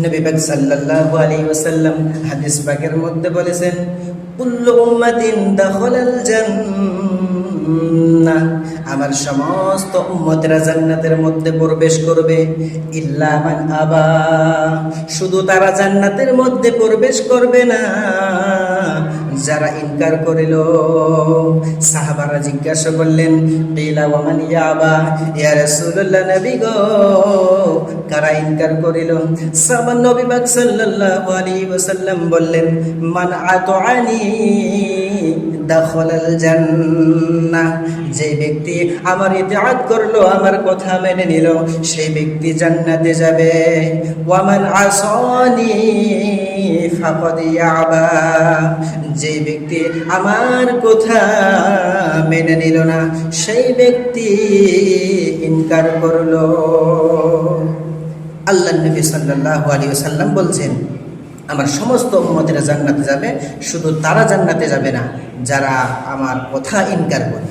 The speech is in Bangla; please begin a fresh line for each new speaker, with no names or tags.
নবী পাক সাল্লাল্লাহু আলাইহি ওয়াসাল্লাম হাদিস পাকের মধ্যে বলেছেন, কুল্লু উম্মাতিন দাখালাল জান্নাহ। আমার সমস্ত উম্মতেরা জান্নাতের মধ্যে প্রবেশ করবে, ইল্লা মান আবা। শুধু তারা জান্নাতের মধ্যে প্রবেশ করবে না, যারা ইনকার করিল। সাহাবারা জিজ্ঞাসা করলেন, কিলা ওয়া মান ইয়াবা ইয়া রাসূলুল্লাহ, নবী গো। কারা ইনকার করিল? সাহাবা নবী পাক সাল্লাল্লাহু আলাইহি ওয়াসাল্লাম বললেন, মান আতআনি দাখলাল জান্নাহ। যে ব্যক্তি আমার ইতিআত করল, আমার কথা মেনে নিল, সেই ব্যক্তি জান্নাতে যাবে। ওয়ামান আসানি যে ব্যক্তি আমার কথা মেনে নিল না, সেই ব্যক্তি ইনকার করল। আল্লাহ নবী সাল্লাল্লাহু আলাইহি ওয়াসাল্লাম বলছেন, আমার সমস্ত উম্মতেরা জান্নাতে যাবে, শুধু তারা জান্নাতে যাবে না, যারা আমার কথা ইনকার করে।